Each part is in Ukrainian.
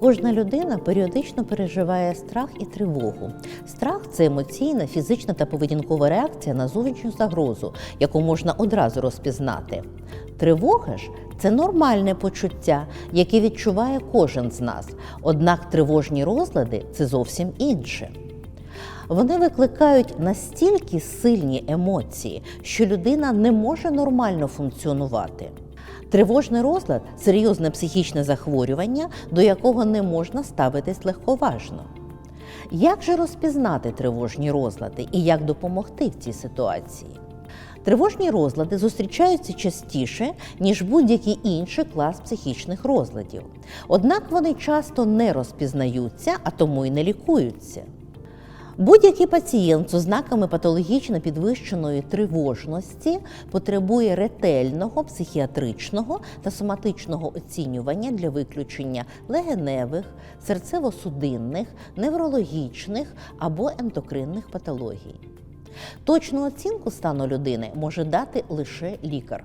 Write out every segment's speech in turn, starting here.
Кожна людина періодично переживає страх і тривогу. Страх це емоційна, фізична та поведінкова реакція на зовнішню загрозу, яку можна одразу розпізнати. Тривога ж це нормальне почуття, яке відчуває кожен з нас. Однак тривожні розлади це зовсім інше. Вони викликають настільки сильні емоції, що людина не може нормально функціонувати. Тривожний розлад серйозне психічне захворювання, до якого не можна ставитись легковажно. Як же розпізнати тривожні розлади і як допомогти в цій ситуації? Тривожні розлади зустрічаються частіше, ніж будь-який інший клас психічних розладів. Однак вони часто не розпізнаються, а тому й не лікуються. Будь-який пацієнт з ознаками патологічно підвищеної тривожності потребує ретельного психіатричного та соматичного оцінювання для виключення легеневих, серцево-судинних, неврологічних або ендокринних патологій. Точну оцінку стану людини може дати лише лікар.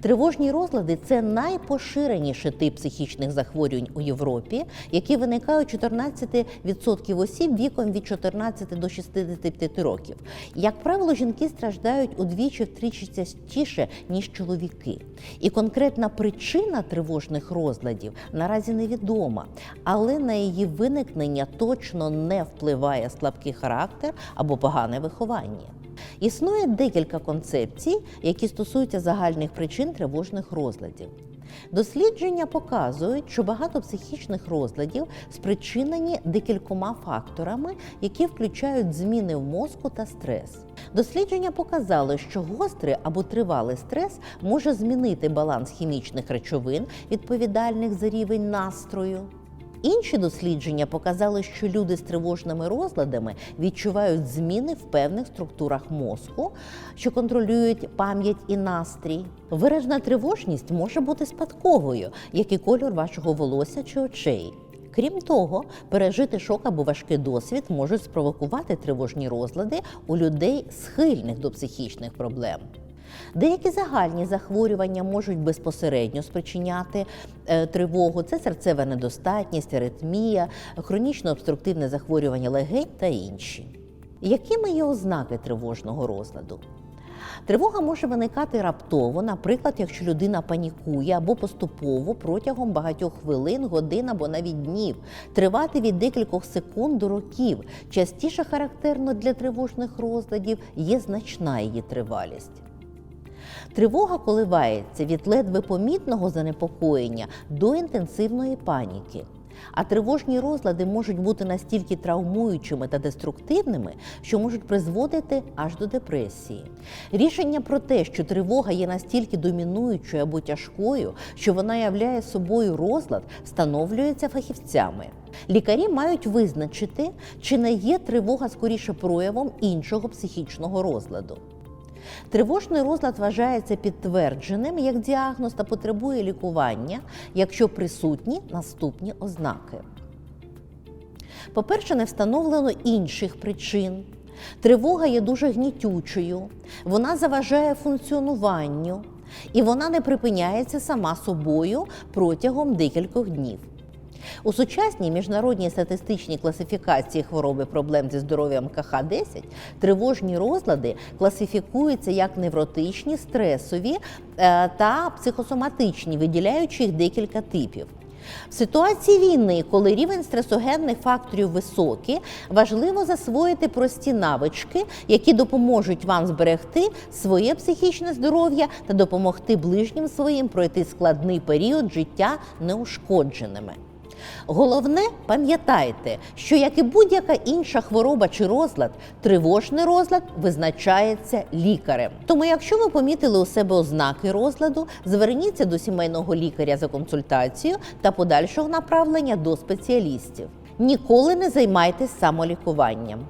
Тривожні розлади це найпоширеніший тип психічних захворювань у Європі, які виникають у 14% осіб віком від 14 до 65 років. Як правило, жінки страждають удвічі-втричі частіше, ніж чоловіки. І конкретна причина тривожних розладів наразі невідома, але на її виникнення точно не впливає слабкий характер або погане виховання. Існує декілька концепцій, які стосуються загальних причин тривожних розладів. Дослідження показують, що багато психічних розладів спричинені декількома факторами, які включають зміни в мозку та стрес. Дослідження показали, що гострий або тривалий стрес може змінити баланс хімічних речовин, відповідальних за рівень настрою. Інші дослідження показали, що люди з тривожними розладами відчувають зміни в певних структурах мозку, що контролюють пам'ять і настрій. Виражена тривожність може бути спадковою, як і кольор вашого волосся чи очей. Крім того, пережити шок або важкий досвід можуть спровокувати тривожні розлади у людей, схильних до психічних проблем. Деякі загальні захворювання можуть безпосередньо спричиняти е, тривогу. Це серцева недостатність, аритмія, хронічно обструктивне захворювання легень та інші. Якими є ознаки тривожного розладу? Тривога може виникати раптово, наприклад, якщо людина панікує або поступово протягом багатьох хвилин, годин або навіть днів, тривати від декількох секунд до років. Частіше характерно для тривожних розладів є значна її тривалість. Тривога коливається від ледве помітного занепокоєння до інтенсивної паніки. А тривожні розлади можуть бути настільки травмуючими та деструктивними, що можуть призводити аж до депресії. Рішення про те, що тривога є настільки домінуючою або тяжкою, що вона являє собою розлад, встановлюється фахівцями. Лікарі мають визначити, чи не є тривога скоріше проявом іншого психічного розладу. Тривожний розлад вважається підтвердженим як діагноз та потребує лікування, якщо присутні наступні ознаки. По-перше, не встановлено інших причин. Тривога є дуже гнітючою, вона заважає функціонуванню і вона не припиняється сама собою протягом декількох днів. У сучасній міжнародній статистичній класифікації хвороби проблем зі здоров'ям КХ-10 тривожні розлади класифікуються як невротичні, стресові е, та психосоматичні, виділяючи їх декілька типів. В ситуації війни, коли рівень стресогенних факторів високий, важливо засвоїти прості навички, які допоможуть вам зберегти своє психічне здоров'я та допомогти ближнім своїм пройти складний період життя неушкодженими. Головне, пам'ятайте, що як і будь-яка інша хвороба чи розлад, тривожний розлад визначається лікарем. Тому, якщо ви помітили у себе ознаки розладу, зверніться до сімейного лікаря за консультацією та подальшого направлення до спеціалістів. Ніколи не займайтесь самолікуванням.